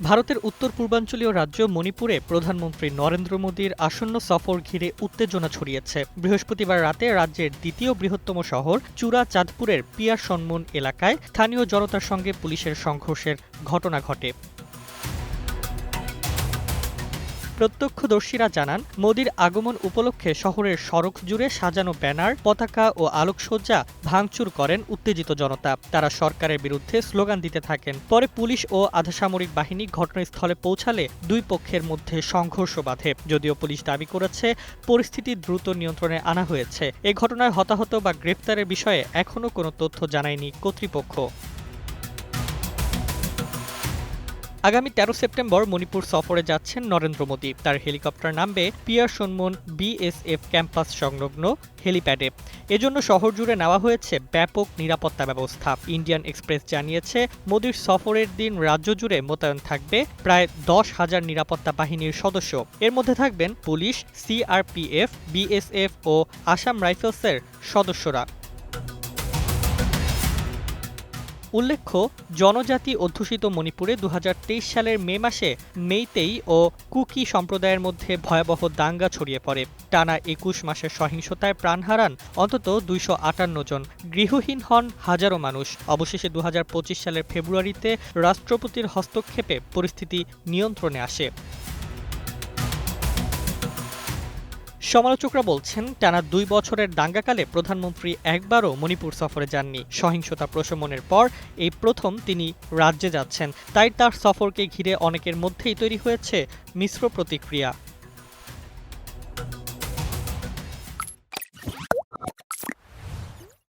ভারতের উত্তর পূর্বাঞ্চলীয় রাজ্য মণিপুরে প্রধানমন্ত্রী নরেন্দ্র মোদীর আসন্ন সফর ঘিরে উত্তেজনা ছড়িয়েছে। বৃহস্পতিবার রাতে রাজ্যের দ্বিতীয় বৃহত্তম শহর চূড়া চাঁদপুরের পিয়া সন্মন এলাকায় স্থানীয় জনতার সঙ্গে পুলিশের সংঘর্ষের ঘটনা ঘটে। প্রত্যক্ষদর্শীরা জানান, মোদীর আগমন উপলক্ষে শহরের সড়ক জুড়ে সাজানো ব্যানার, পতাকা ও আলোকসজ্জা ভাঙচুর করেন উত্তেজিত জনতা। তারা সরকারের বিরুদ্ধে স্লোগান দিতে থাকেন। পরে পুলিশ ও আধাসামরিক বাহিনী ঘটনাস্থলে পৌঁছালে দুই পক্ষের মধ্যে সংঘর্ষ বাধে। যদিও পুলিশ দাবি করেছে, পরিস্থিতি দ্রুত নিয়ন্ত্রণে আনা হয়েছে। এ ঘটনায় হতাহত বা গ্রেপ্তারের বিষয়ে এখনও কোনো তথ্য জানায়নি কর্তৃপক্ষ। আগামী তেরো সেপ্টেম্বর মণিপুর সফরে যাচ্ছেন নরেন্দ্র মোদী। তার হেলিকপ্টার নামবে পিয়ার সন্মুন বিএসএফ ক্যাম্পাস সংলগ্ন হেলিপ্যাডে। এজন্য শহর জুড়ে নেওয়া হয়েছে ব্যাপক নিরাপত্তা ব্যবস্থা। ইন্ডিয়ান এক্সপ্রেস জানিয়েছে, মোদীর সফরের দিন রাজ্য জুড়ে মোতায়েন থাকবে প্রায় দশ হাজার নিরাপত্তা বাহিনীর সদস্য। এর মধ্যে থাকবেন পুলিশ, সিআরপিএফ বিএসএফ ও আসাম রাইফেলসের সদস্যরা। উল্লেখ্য, জনজাতি অধ্যুষিত মণিপুরে দু হাজার তেইশ সালের মে মাসে মেইতেই ও কুকি সম্প্রদায়ের মধ্যে ভয়াবহ দাঙ্গা ছড়িয়ে পড়ে। টানা একুশ মাসের সহিংসতায় প্রাণ হারান অন্তত দুইশো আটান্ন জন। গৃহহীন হন হাজারো মানুষ। অবশেষে দু হাজার পঁচিশ সালের ফেব্রুয়ারিতে রাষ্ট্রপতির হস্তক্ষেপে পরিস্থিতি নিয়ন্ত্রণে আসে। সমালোচকরা বলছেন, টানা দুই বছরের দাঙ্গাকালে প্রধানমন্ত্রী একবারও মণিপুর সফরে যাননি। সহিংসতা প্রশমনের পর এই প্রথম তিনি রাজ্যে যাচ্ছেন। তাই তার সফরকে ঘিরে অনেকের মধ্যেই তৈরি হয়েছে মিশ্র প্রতিক্রিয়া।